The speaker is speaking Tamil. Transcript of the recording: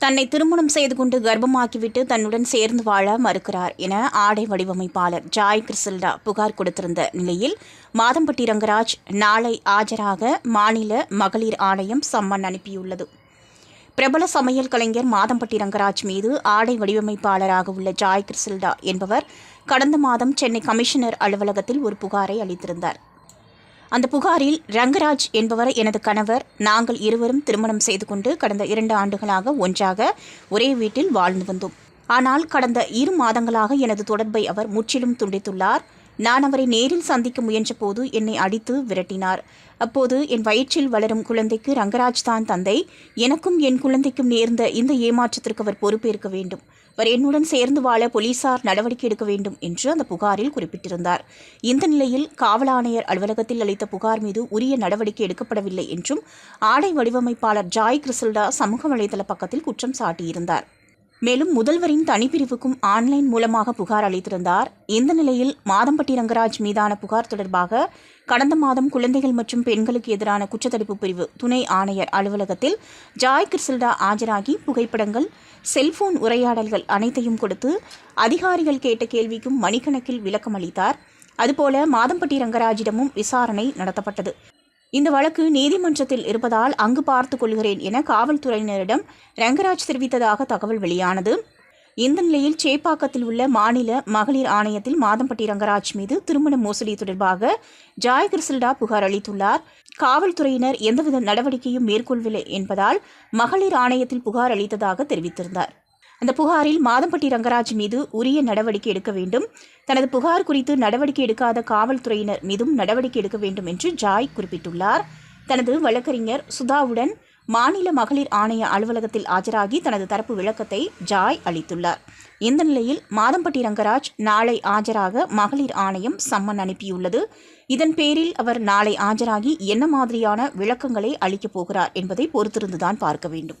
தன்னை திருமணம் செய்து கொண்டு கர்ப்பமாக்கிவிட்டு தன்னுடன் சேர்ந்து வாழ மறுக்கிறார் என ஆடை வடிவமைப்பாளர் ஜாய் கிறிசல்டா புகார் கொடுத்திருந்த நிலையில் மாதம்பட்டி ரங்கராஜ் நாளை ஆஜராக மாநில மகளிர் ஆணையம் சம்மன் அனுப்பியுள்ளது. பிரபல சமையல் கலைஞர் மாதம்பட்டி ரங்கராஜ் மீது ஆடை வடிவமைப்பாளராக உள்ள ஜாய் கிறிசல்டா என்பவர் கடந்த மாதம் சென்னை கமிஷனர் அலுவலகத்தில் ஒரு புகாரை அளித்திருந்தார். அந்த புகாரில் ரங்கராஜ் என்பவர் எனது கணவர் நாங்கள் இருவரும் திருமணம் செய்து கொண்டு கடந்த இரண்டு ஆண்டுகளாக ஒன்றாக ஒரே வீட்டில் வாழ்ந்து வந்தோம். ஆனால் கடந்த இரு மாதங்களாக எனது தொடர்பை அவர் முற்றிலும் துண்டித்துள்ளார். நான் அவரை நேரில் சந்திக்க முயன்றபோது என்னை அடித்து விரட்டினார். அப்போது என் வயிற்றில் வளரும் குழந்தைக்கு ரங்கராஜ் தான் தந்தை. எனக்கும் என் குழந்தைக்கும் நேர்ந்த இந்த ஏமாற்றத்திற்கு அவர் பொறுப்பேற்க வேண்டும். அவர் என்னுடன் சேர்ந்து வாழ போலீசார் நடவடிக்கை எடுக்க வேண்டும் என்று அந்த புகாரில் குறிப்பிட்டிருந்தார். இந்த நிலையில் காவல் ஆணையர் அலுவலகத்தில் அளித்த புகார் மீது உரிய நடவடிக்கை எடுக்கப்படவில்லை என்றும் ஆடை வடிவமைப்பாளர் ஜாய் கிறிசல்டா சமூக வலைதள பக்கத்தில் குற்றம் சாட்டியிருந்தார். மேலும் முதல்வரின் தனிப்பிரிவுக்கும் ஆன்லைன் மூலமாக புகார் அளித்திருந்தார். இந்த நிலையில் மாதம்பட்டி ரங்கராஜ் மீதான புகார் தொடர்பாக கடந்த மாதம் குழந்தைகள் மற்றும் பெண்களுக்கு எதிரான குற்றத்தடுப்பு பிரிவு துணை ஆணையர் அலுவலகத்தில் ஜாய் கிறிசல்டா ஆஜராகி புகைப்படங்கள் செல்போன் உரையாடல்கள் அனைத்தையும் கொடுத்து அதிகாரிகள் கேட்ட கேள்விக்கும் மணிக்கணக்கில் விளக்கம் அளித்தார் அதுபோல மாதம்பட்டி ரங்கராஜிடமும் விசாரணை நடத்தப்பட்டது. இந்த வழக்கு நீதிமன்றத்தில் இருப்பதால் அங்கு பார்த்துக் கொள்கிறேன் என காவல்துறையினரிடம் ரங்கராஜ் தெரிவித்ததாக தகவல் வெளியானது. இந்த நிலையில் சேப்பாக்கத்தில் உள்ள மாநில மகளிர் ஆணையத்தில் மாதம்பட்டி ரங்கராஜ் மீது திருமண மோசடி தொடர்பாக ஜாய் கிறிசல்டா புகார் அளித்துள்ளார். காவல்துறையினர் எந்தவித நடவடிக்கையும் மேற்கொள்ளவில்லை என்பதால் மகளிர் ஆணையத்தில் புகார் அளித்ததாக தெரிவித்திருந்தார். அந்த புகாரில் மாதம்பட்டி ரங்கராஜ் மீது உரிய நடவடிக்கை எடுக்க வேண்டும். தனது புகார் குறித்து நடவடிக்கை எடுக்காத காவல்துறையினர் மீதும் நடவடிக்கை எடுக்க வேண்டும் என்று ஜாய் குறிப்பிட்டுள்ளார். தனது வழக்கறிஞர் சுதாவுடன் மாநில மகளிர் ஆணைய அலுவலகத்தில் ஆஜராகி தனது தரப்பு விளக்கத்தை ஜாய் அளித்துள்ளார். இந்த நிலையில் மாதம்பட்டி ரங்கராஜ் நாளை ஆஜராக மகளிர் ஆணையம் சம்மன் அனுப்பியுள்ளது. இதன் பேரில் அவர் நாளை ஆஜராகி என்ன மாதிரியான விளக்கங்களை அளிக்கப் போகிறார் என்பதை பொறுத்திருந்துதான் பார்க்க வேண்டும்.